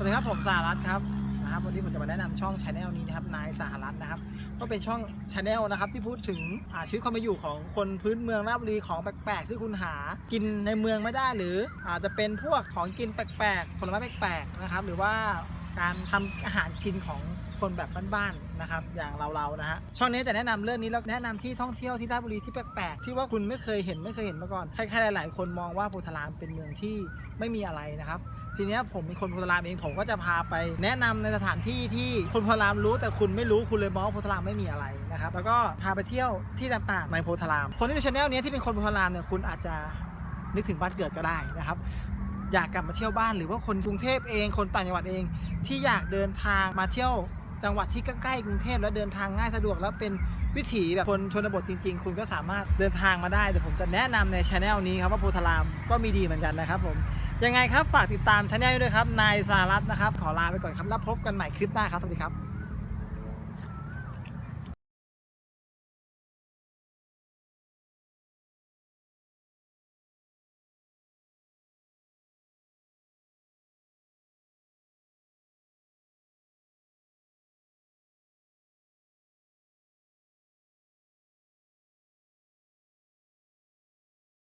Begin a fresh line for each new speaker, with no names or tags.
สวัสดีครับผมสารัตครับนะครับวันนี้ผมจะมาแนะนำช่องชาแนลนี้นะครับนายสารัตนะครับก็เป็นช่องชาแนลนะครับที่พูดถึงอาชีวิตความเป็นอยู่ของคนพื้นเมืองราชบุรีของแปลกๆ ที่คุณหากินในเมืองไม่ได้ หรืออาจจะเป็นพวกของกินแปลกๆผลไม้แปลกๆนะครับหรือว่าการทำอาหารกินของ คนแบบบ้านๆนะครับอย่างเราๆนะฮะช่องนี้จะแนะนำเรื่องนี้แล้วแนะนำที่ท่องเที่ยวที่ราชบุรีที่แปลกๆที่ว่าคุณไม่เคยเห็นไม่เคยเห็นมาก่อนใครๆหลายๆ คนมองว่าโพธารามเป็นเมืองที่ไม่มีอะไรนะครับทีนี้ผมเป็นคนโพธารามเองผมก็จะพาไปแนะนำในสถานที่ที่คนโพธารามรู้แต่คุณไม่รู้คุณเลยมองว่าโพธารามไม่มีอะไรนะครับแล้วก็พาไปเที่ยวที่ต่างๆในโพธาราม คนที่ดูชาแนลนี้ที่เป็นคนโพธารามเนี่ยคุณอาจจะนึกถึงบ้านเกิดก็ได้นะครับอยากกลับมาเที่ยวบ้านหรือว่าคนกรุงเทพเองคนต่างจังหวัดเอง ที่อยากเดินทางมาเที่ยว จังหวัดที่ใกล้ๆกรุงเทพแล้วเดินทางง่ายสะดวก แล้วเป็นวิถีแบบคนชนบทจริง ๆ คุณก็สามารถเดินทางมาได้เดี๋ยวผมจะแนะนำในช anel นี้ครับว่าโพธารามก็มีดีเหมือนกันนะครับผมยังไงครับฝากติดตามช anel ด้วยครับนายสารัตน์นะครับขอลาไปก่อนครับแล้วพบกันใหม่คลิปหน้าครับสวัสดีครับ